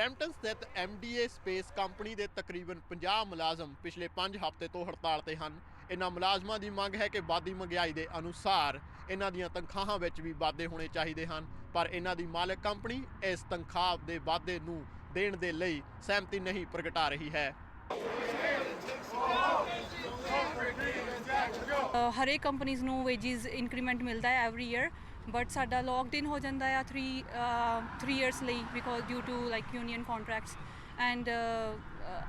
Brampton ਸਥਿਤ MDA space company ਦੇ ਤਕਰੀਬਨ 50 ਮੁਲਾਜ਼ਮ ਪਿਛਲੇ 5 ਹਫ਼ਤੇ ਤੋਂ ਹੜਤਾਲ ਤੇ ਹਨ। ਇਹਨਾਂ ਮੁਲਾਜ਼ਮਾਂ ਦੀ ਮੰਗ ਹੈ ਕਿ ਵਾਧੀ ਮਹਿੰਗਾਈ ਦੇ ਅਨੁਸਾਰ ਇਹਨਾਂ ਦੀਆਂ ਤਨਖਾਹਾਂ ਵਿੱਚ ਵੀ ਵਾਧੇ ਹੋਣੇ ਚਾਹੀਦੇ ਹਨ। ਪਰ ਇਹਨਾਂ ਦੀ ਮਾਲਕ ਕੰਪਨੀ ਇਸ ਤਨਖਾਹ ਦੇ ਵਾਧੇ ਨੂੰ ਦੇਣ ਦੇ ਲਈ ਸਹਿਮਤੀ ਨਹੀਂ ਪ੍ਰਗਟਾ ਰਹੀ ਹੈ। ਹਰੇਕ ਕੰਪਨੀਆਂ ਨੂੰ ਵੇਜਿਸ ਇੰਕਰੀਮੈਂਟ ਮਿਲਦਾ ਹੈ ਐਵਰੀ ਈਅਰ ਬਟ ਸਾਡਾ ਲੌਕਡ ਇਨ ਹੋ ਜਾਂਦਾ ਆ 3 3 ਇਅਰਸ ਲਈ because due to like union contracts and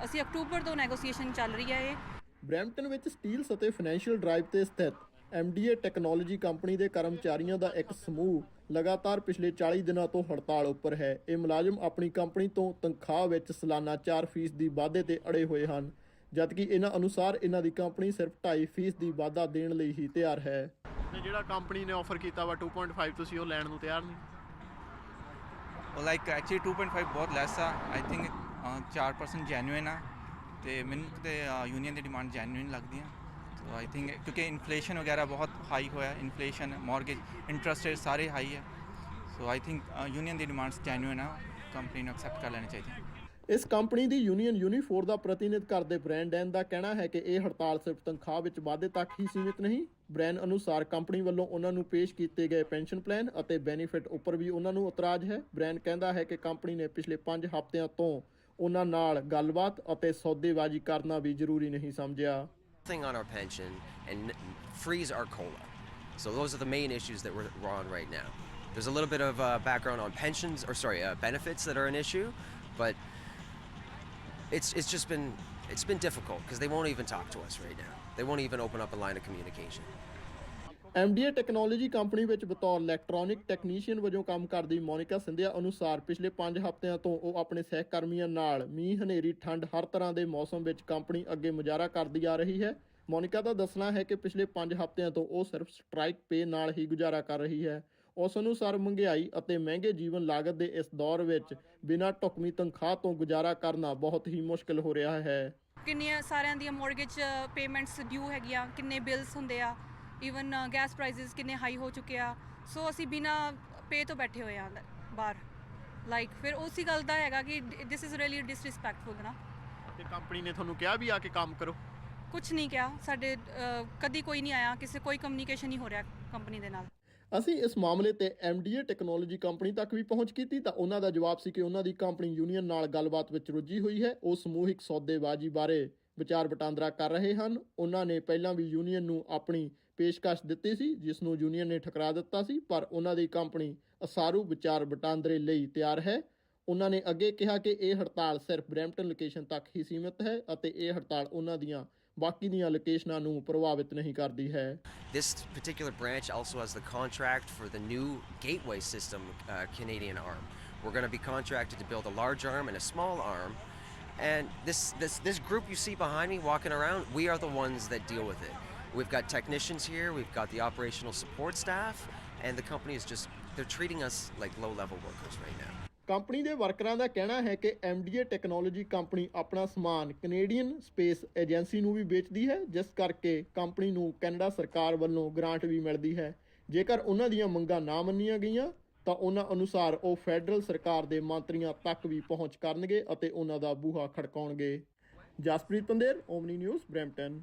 ਅਸੀਂ ਅਕਤੂਬਰ ਤੋਂ ਨੈਗੋਸੀਏਸ਼ਨ ਚੱਲ ਰਹੀ ਹੈ ਇਹ। ਬਰੈਂਪਟਨ ਵਿੱਚ ਸਟੀਲਸ ਅਤੇ ਫਾਈਨੈਂਸ਼ੀਅਲ ਡਰਾਈਵ ਤੇ ਸਥਿਤ MDA ਟੈਕਨੋਲੋਜੀ ਕੰਪਨੀ ਦੇ ਕਰਮਚਾਰੀਆਂ ਦਾ ਇੱਕ ਸਮੂਹ ਲਗਾਤਾਰ ਪਿਛਲੇ 40 ਦਿਨਾਂ ਤੋਂ ਹੜਤਾਲ ਉੱਪਰ ਹੈ। ਇਹ ਮੁਲਾਜ਼ਮ ਆਪਣੀ ਕੰਪਨੀ ਤੋਂ ਤਨਖਾਹ ਵਿੱਚ ਸਾਲਾਨਾ 4% ਦੀ ਵਾਧੇ ਤੇ ਅੜੇ ਹੋਏ ਹਨ, ਜਦਕਿ ਇਹਨਾਂ ਅਨੁਸਾਰ ਇਹਨਾਂ ਦੀ ਕੰਪਨੀ ਸਿਰਫ 2.5% ਦੀ ਵਾਧਾ ਦੇਣ ਲਈ ਹੀ ਤਿਆਰ ਹੈ। ਤੇ ਜਿਹੜਾ ਕੰਪਨੀ ਨੇ ਆਫਰ ਕੀਤਾ ਵਾ 2.5 ਤੁਸੀਂ ਉਹ ਲੈਣ ਨੂੰ ਤਿਆਰ ਨਹੀਂ? ਲਾਈਕ ਐਕਚੁਅਲੀ 2.5 ਬਹੁਤ ਲੈਸ ਆ। ਆਈ ਥਿੰਕ 4% ਜੈਨੂਇਨ ਆ। ਤੇ ਮੈਨੂੰ ਤੇ ਯੂਨੀਅਨ ਦੀ ਡਿਮਾਂਡ ਜੈਨੂਇਨ ਲੱਗਦੀ ਆ ਸੋ ਆਈ ਥਿੰਕ ਕਿਉਂਕਿ ਇਨਫਲੇਸ਼ਨ ਵਗੈਰਾ ਬਹੁਤ ਹਾਈ ਹੋਇਆ। ਇਨਫਲੇਸ਼ਨ ਮਾਰਗੇਜ ਇੰਟਰਸਟ ਰੇਟ ਸਾਰੇ ਹਾਈ ਹੈ ਸੋ ਆਈ ਥਿੰਕ ਯੂਨੀਅਨ ਦੀ ਡਿਮਾਂਡਸ ਜੈਨੂਇਨ ਆ। ਕੰਪਨੀ ਨੂੰ ਐਕਸੈਪਟ ਕਰ ਲੈਣੀ ਚਾਹੀਦੀ ਇਸ ਕੰਪਨੀ ਦੀ ਯੂਨੀਅਨ ਯੂਨੀਫੋਰ ਦਾ ਪ੍ਰਤੀਨਿਧ ਕਰਦੇ ਬ੍ਰੈਂਡਨ ਦਾ ਕਹਿਣਾ ਹੈ ਕਿ ਇਹ ਹੜਤਾਲ ਸਿਰਫ ਤਨਖਾਹ ਵਿੱਚ ਵਾਧੇ ਤੱਕ ਹੀ ਸੀਮਿਤ ਨਹੀਂ। ਬ੍ਰੈਂਡ ਅਨੁਸਾਰ ਕੰਪਨੀ ਵੱਲੋਂ ਉਹਨਾਂ ਨੂੰ ਪੇਸ਼ ਕੀਤੇ ਗਏ ਪੈਨਸ਼ਨ ਪਲਾਨ ਅਤੇ ਬੈਨੀਫਿਟ ਉੱਪਰ ਵੀ ਉਹਨਾਂ ਨੂੰ ਇਤਰਾਜ਼ ਹੈ ਬ੍ਰੈਂਡ ਕਹਿੰਦਾ ਹੈ ਕਿ ਕੰਪਨੀ ਨੇ ਪਿਛਲੇ 5 ਹਫ਼ਤਿਆਂ ਤੋਂ ਉਹਨਾਂ ਨਾਲ ਗੱਲਬਾਤ ਅਤੇ ਸੌਦੇਬਾਜ਼ੀ ਕਰਨਾ ਵੀ ਜ਼ਰੂਰੀ ਨਹੀਂ ਸਮਝਿਆ thing on our pension and freeze our cola. So those are the main issues that we're, we're on right now. There's a little bit of uh, background on pensions, or sorry, uh, benefits that are an issue, but it's it's just been it's been difficult because they won't even talk to us right now. They won't even open up a line of communication. MDA technology company ਵਿੱਚ ਬਤੌਰ electronic technician ਵਜੋਂ ਕੰਮ ਕਰਦੀ ਮੋਨਿਕਾ ਸਿੰਧਿਆ ਅਨੁਸਾਰ ਪਿਛਲੇ 5 ਹਫ਼ਤਿਆਂ ਤੋਂ ਉਹ ਆਪਣੇ ਸਹਿਕਰਮੀਆਂ ਨਾਲ ਮੀਂਹ, ਹਨੇਰੀ, ਠੰਡ ਹਰ ਤਰ੍ਹਾਂ ਦੇ ਮੌਸਮ ਵਿੱਚ ਕੰਪਨੀ ਅੱਗੇ ਮੁਜ਼ਾਹਰਾ ਕਰਦੀ ਆ ਰਹੀ ਹੈ ਮੋਨਿਕਾ ਦਾ ਦੱਸਣਾ ਹੈ ਕਿ ਪਿਛਲੇ 5 ਹਫ਼ਤਿਆਂ ਤੋਂ ਉਹ ਸਿਰਫ ਸਟ੍ਰਾਈਕ ਪੇ ਨਾਲ ਹੀ ਗੁਜ਼ਾਰਾ ਕਰ ਰਹੀ ਹੈ ਉਸ ਅਨੁਸਾਰ ਮਹਿੰਗਾਈ ਅਤੇ ਮਹਿੰਗੇ ਜੀਵਨ ਲਾਗਤ ਦੇ ਇਸ ਦੌਰ ਵਿੱਚ ਬਿਨਾਂ ਢੁਕਵੀਂ ਤਨਖਾਹ ਤੋਂ ਗੁਜ਼ਾਰਾ ਕਰਨਾ ਬਹੁਤ ਹੀ ਮੁਸ਼ਕਲ ਹੋ ਰਿਹਾ ਹੈ। ਕਿੰਨੀਆਂ ਸਾਰਿਆਂ ਦੀਆਂ ਮੋਰਗੇਜ ਪੇਮੈਂਟਸ ਡਿਊ ਹੈਗੀਆਂ ਕਿੰਨੇ ਬਿਲਸ ਹੁੰਦੇ ਆ ਇਵਨ ਗੈਸ ਪ੍ਰਾਈਸਿਸ ਕਿੰਨੇ ਹਾਈ ਹੋ ਚੁੱਕੇ ਆ। ਸੋ ਅਸੀਂ ਬਿਨਾ ਪੇ ਤੋਂ ਬੈਠੇ ਹੋਏ ਆ ਬਾਹਰ। ਲਾਈਕ ਫਿਰ ਉਸੇ ਗੱਲ ਦਾ ਹੈਗਾ ਕਿ ਦਿਸ ਇਜ਼ ਰੀਅਲੀ ਡਿਸਰਿਸਪੈਕਟਫੁਲ ਨਾ? ਤੇ ਕੰਪਨੀ ਨੇ ਤੁਹਾਨੂੰ ਕਿਹਾ ਵੀ ਆ ਕੇ ਕੰਮ ਕਰੋ? ਕੁਝ ਨਹੀਂ ਕਿਹਾ। ਸਾਡੇ ਕਦੀ ਕੋਈ ਨਹੀਂ ਆਇਆ ਕਿਸੇ ਕੋਈ ਕਮਿਊਨੀਕੇਸ਼ਨ ਨਹੀਂ ਹੋ ਰਿਹਾ ਕੰਪਨੀ ਦੇ ਨਾਲ। ਅਸੀਂ ਇਸ ਮਾਮਲੇ ਤੇ MDA ਟੈਕਨੋਲੋਜੀ ਕੰਪਨੀ ਤੱਕ ਵੀ ਪਹੁੰਚ ਕੀਤੀ ਤਾਂ ਉਹਨਾਂ ਦਾ ਜਵਾਬ ਸੀ ਕਿ ਉਹਨਾਂ ਦੀ ਕੰਪਨੀ ਯੂਨੀਅਨ ਨਾਲ ਗੱਲਬਾਤ ਵਿੱਚ ਰੁੱਝੀ ਹੋਈ ਹੈ। ਉਹ ਸਮੂਹਿਕ ਸੌਦੇਬਾਜ਼ੀ ਬਾਰੇ ਵਿਚਾਰ ਵਟਾਂਦਰਾ ਕਰ ਰਹੇ ਹਨ। ਉਹਨਾਂ ਨੇ ਪਹਿਲਾਂ ਵੀ ਯੂਨੀਅਨ ਨੂੰ ਆਪਣੀ ਪੇਸ਼ਕਸ਼ ਦਿੱਤੀ ਸੀ, ਜਿਸ ਨੂੰ ਯੂਨੀਅਨ ਨੇ ਠੁਕਰਾ ਦਿੱਤਾ ਸੀ, ਪਰ ਉਹਨਾਂ ਦੀ ਕੰਪਨੀ ਅਸਾਰੂ ਵਿਚਾਰ ਵਟਾਂਦਰੇ ਲਈ ਤਿਆਰ ਹੈ। ਉਹਨਾਂ ਨੇ ਅੱਗੇ ਕਿਹਾ ਕਿ ਇਹ ਹੜਤਾਲ ਸਿਰਫ ਬਰੈਂਪਟਨ ਲੋਕੇਸ਼ਨ ਤੱਕ ਹੀ ਸੀਮਿਤ ਹੈ ਅਤੇ ਇਹ ਹੜਤਾਲ ਉਹਨਾਂ ਦੀਆਂ ਬਾਕੀ ਦੀਆਂ ਲੋਕੇਸ਼ਨਾਂ ਨੂੰ ਪ੍ਰਭਾਵਿਤ ਨਹੀਂ ਕਰਦੀ ਹੈ This particular branch also has the contract for the new gateway system uh, Canadian arm. We're going to be contracted to build a large arm and a small arm. And this, this, this group you see behind me walking around, we are the ones that deal with it. We've got technicians here, we've got the operational support staff, and the company is just, they're treating us like low level workers right now. Company ਦੇ ਵਰਕਰਾਂ ਦਾ ਕਹਿਣਾ ਹੈ ਕਿ MDA technology company ਆਪਣਾ ਸਮਾਨ Canadian space agency ਨੂੰ ਵੀ ਵੇਚਦੀ ਹੈ, ਜਿਸ ਕਰਕੇ ਕੰਪਨੀ ਨੂੰ ਕੈਨੇਡਾ ਸਰਕਾਰ ਵੱਲੋਂ ਗ੍ਰਾਂਟ ਵੀ ਮਿਲਦੀ ਹੈ। ਜੇਕਰ ਉਹਨਾਂ ਦੀਆਂ ਮੰਗਾਂ ਨਾ ਮੰਨੀਆਂ ਗਈਆਂ, ਤਾਂ ਉਹਨਾਂ ਅਨੁਸਾਰ ਉਹ ਫੈਡਰਲ ਸਰਕਾਰ ਦੇ ਮੰਤਰੀਆਂ ਤੱਕ ਵੀ ਪਹੁੰਚ ਕਰਨਗੇ ਅਤੇ ਉਹਨਾਂ ਦਾ ਬੂਹਾ ਖੜਕਾਉਣਗੇ। Jaspreet Pander Omni News, Brampton.